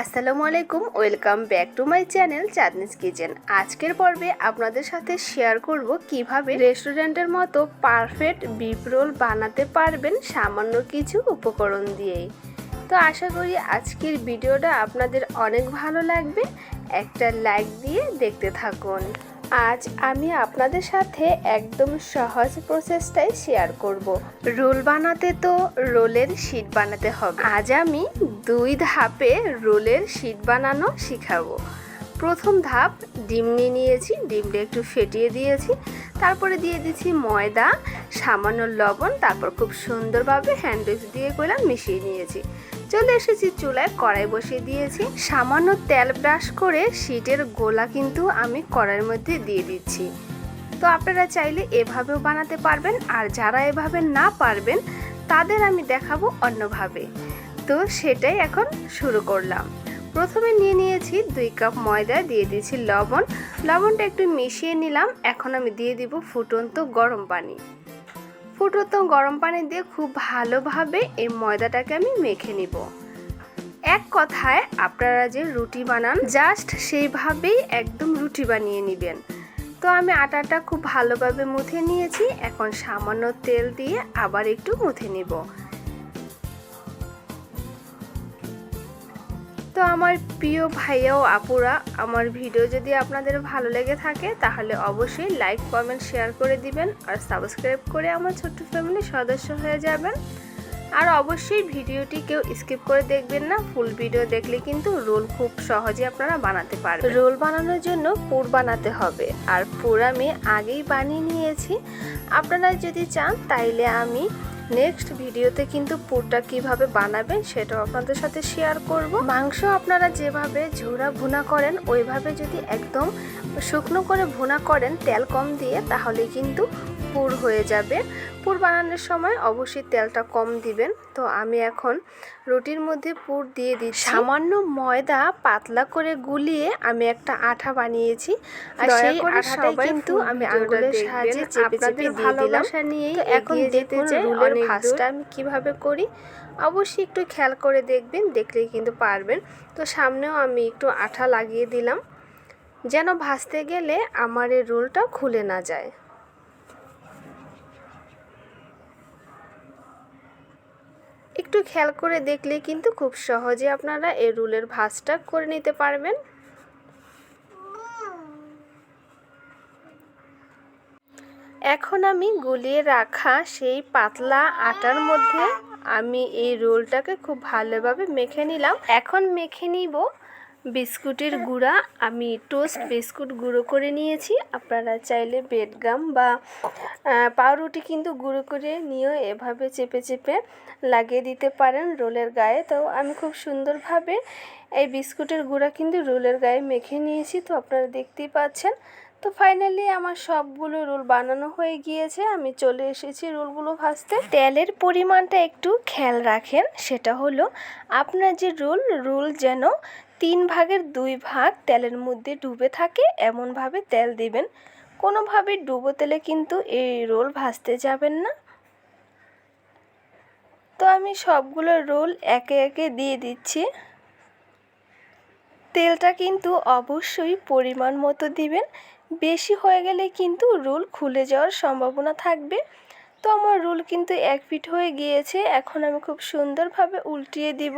আসসালামু আলাইকুম, welcome back to my channel Chandni's kitchen. আজকের পর্বে আপনাদের সাথে শেয়ার করব কীভাবে রেস্টুরেন্টের মতো পারফেক্ট বিফ রোল বানাতে পারবেন সামান্য কিছু উপকরণ দিয়েই। তো আশা করি আজকের ভিডিওটা আপনাদের অনেক ভালো লাগবে। একটা লাইক দিয়ে দেখতে থাকুন। আজ আমি আপনাদের সাথে একদম সহজ প্রসেসটাই শেয়ার করব। রোল বানাতে তো রোলের শিট বানাতে হবে। আজ আমি দুই ধাপে রোলের শিট বানানো শিখাবো। প্রথম ধাপ, ডিম নিয়ে নিয়েছি, ডিমটা একটু ফেটিয়ে দিয়েছি। তারপরে দিয়ে দিচ্ছি ময়দা, সামান্য লবণ, তারপর খুব সুন্দরভাবে হ্যান্ডউইচ দিয়ে করলাম মিশিয়ে নিয়েছি। চলে এসেছি চুলায় কড়াই বসিয়ে দিয়েছি। সামান্য তেল ব্রাশ করে শীটের গোলা কিন্তু আমি কড়াইয়ের মধ্যে দিয়ে দিচ্ছি। তো আপনারা চাইলে এভাবেও বানাতে পারবেন, আর যারা এভাবে না পারবেন, তাদের আমি দেখাবো অন্যভাবে। তো সেটাই এখন শুরু করলাম। প্রথমে নিয়ে নিয়েছি দুই কাপ ময়দা, দিয়ে দিয়েছি লবণ। লবণটা একটু মিশিয়ে নিলাম। এখন আমি দিয়ে দিব ফুটন্ত গরম পানি। ফুটন্ত গরম পানি দিয়ে খুব ভালোভাবে এই ময়দাটাকে আমি মেখে নিব। এক কথায় আপনারা যে রুটি বানান, জাস্ট সেইভাবেই একদম রুটি বানিয়ে নেবেন। তো আমি আটাটা খুব ভালোভাবে মুথে নিয়েছি, এখন সামান্য তেল দিয়ে আবার একটু মুথে নিব। তো আমার প্রিয় ভাইয়া ও আপুরা, আমার ভিডিও যদি আপনাদের ভালো লেগে থাকে, তাহলে অবশ্যই লাইক কমেন্ট শেয়ার করে দিবেন আর সাবস্ক্রাইব করে আমার ছোট্ট ফ্যামিলির সদস্য হয়ে যাবেন। আর অবশ্যই ভিডিওটি কেউ স্কিপ করে দেখবেন না ফুল ভিডিও দেখলে কিন্তু রোল খুব সহজে আপনারা বানাতে পারবেন। রোল বানানোর জন্য পুর বানাতে হবে, আর পুর আমি আগেই বানিয়ে নিয়েছি। আপনারা যদি চান, তাইলে আমি নেক্সট ভিডিওতে কিন্তু পুরটা কীভাবে বানাবেন সেটাও আপনাদের সাথে শেয়ার করব। মাংস আপনারা যেভাবে ঝোড়া ভুনা করেন, ওইভাবে যদি একদম শুকনো করে ভুনা করেন, তেল কম দিয়ে তাহলে কিন্তু পুর হয়ে যাবে। পুর বানানোর সময় অবশ্যই তেলটা কম দিবেন। তো আমি এখন রুটির মধ্যে পুর দিয়ে দিচ্ছি। সামান্য ময়দা পাতলা করে গুলিয়ে আমি একটা আঠা বানিয়েছি। আর সেই কিন্তু আমি আঙ্গুলের সাহায্যে চেপে চেপে দিয়ে দিলাম। নিয়েই এখন দিতে চাই রুলের ভাঁজটা আমি কীভাবে করি। অবশ্যই একটু খেয়াল করে দেখবেন দেখলেই কিন্তু পারবেন। তো সামনেও আমি একটু আঠা লাগিয়ে দিলাম। যেন ভাজতে গেলে আমার এই রোলটা খুলে না যায়। একটু খেয়াল করে দেখলে কিন্তু খুব সহজে আপনারা এই রুলের ভাঁজটা করে নিতে পারবেন। এখন আমি গুলিয়ে রাখা সেই পাতলা আটার মধ্যে আমি এই রোলটাকে খুব ভালোভাবে মেখে নিলাম। এখন মেখে নিব বিস্কুটের গুঁড়া, আমি টোস্ট বিস্কুট গুঁড়ো করে নিয়েছি। আপনারা চাইলে বেডগাম বা পাউরুটি কিন্তু গুঁড়ো করে নিয়েও এভাবে চেপে চেপে লাগিয়ে দিতে পারেন রোলের গায়ে। তো আমি খুব সুন্দরভাবে এই বিস্কুটের গুঁড়া কিন্তু রোলের গায়ে মেখে নিয়েছি। তো আপনারা দেখতেই পাচ্ছেন তো ফাইনালি আমার সবগুলো রোল বানানো হয়ে গিয়েছে। আমি চলে এসেছি রোলগুলো ভাজতে। তেলের পরিমাণটা একটু খেয়াল রাখেন, সেটা হলো আপনার যে রোল রোল যেন তিন ভাগের দুই ভাগ তেলের মধ্যে ডুবে থাকে, এমনভাবে তেল দিবেন। কোনোভাবে ডুবো তেলে কিন্তু এই রোল ভাজতে যাবেন না। তো আমি সবগুলো রোল একে একে দিয়ে দিচ্ছি। তেলটা কিন্তু অবশ্যই পরিমাণ মতো দিবেন। বেশি হয়ে গেলে কিন্তু রুল খুলে যাওয়ার সম্ভাবনা থাকবে। তো আমার রুল কিন্তু এক ফিট হয়ে গিয়েছে, এখন আমি খুব সুন্দরভাবে উল্টিয়ে দিব।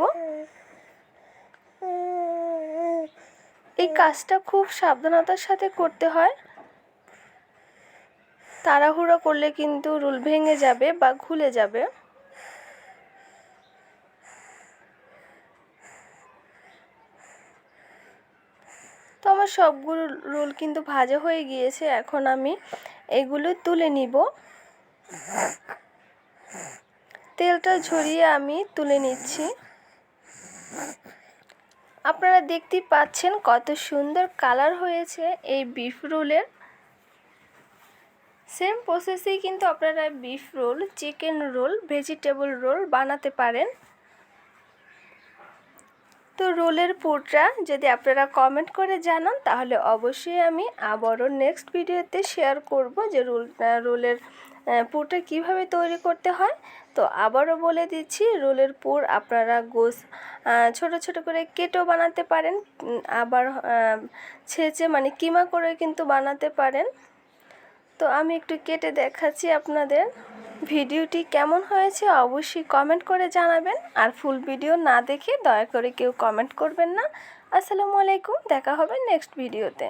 এই কাজটা খুব সাবধানতার সাথে করতে হয়। তাড়াহুড়ো করলে কিন্তু রুল ভেঙে যাবে বা খুলে যাবে। তো আমার সবগুলো রোল কিন্তু ভাজা হয়ে গিয়েছে, এখন আমি এগুলো তুলে নিব। তেলটা ঝরিয়ে আমি তুলে নিচ্ছি। আপনারা দেখতেই পাচ্ছেন কত সুন্দর কালার হয়েছে এই বিফ রোলের। সেম প্রসেসেই কিন্তু আপনারা beef roll, chicken roll, vegetable roll বানাতে পারেন। তো রোলের পুরটা যদি আপনারা কমেন্ট করে জানান, তাহলে অবশ্যই আমি আবারও নেক্সট ভিডিওতে শেয়ার করব যে রোল রোলের পুরটা কীভাবে তৈরি করতে হয়। তো আবারও বলে দিচ্ছি, রোলের পুর আপনারা গোস ছোট ছোট করে কেটেও বানাতে পারেন আবার ছেঁচে মানে কিমা করে কিন্তু বানাতে পারেন। তো আমি একটু কেটে দেখাচ্ছি আপনাদের। ভিডিওটি কেমন হয়েছে অবশ্যই কমেন্ট করে জানাবেন। আর ফুল ভিডিও না দেখে দয়া করে কেউ কমেন্ট করবেন না। আসসালামু আলাইকুম, দেখা হবে নেক্সট ভিডিওতে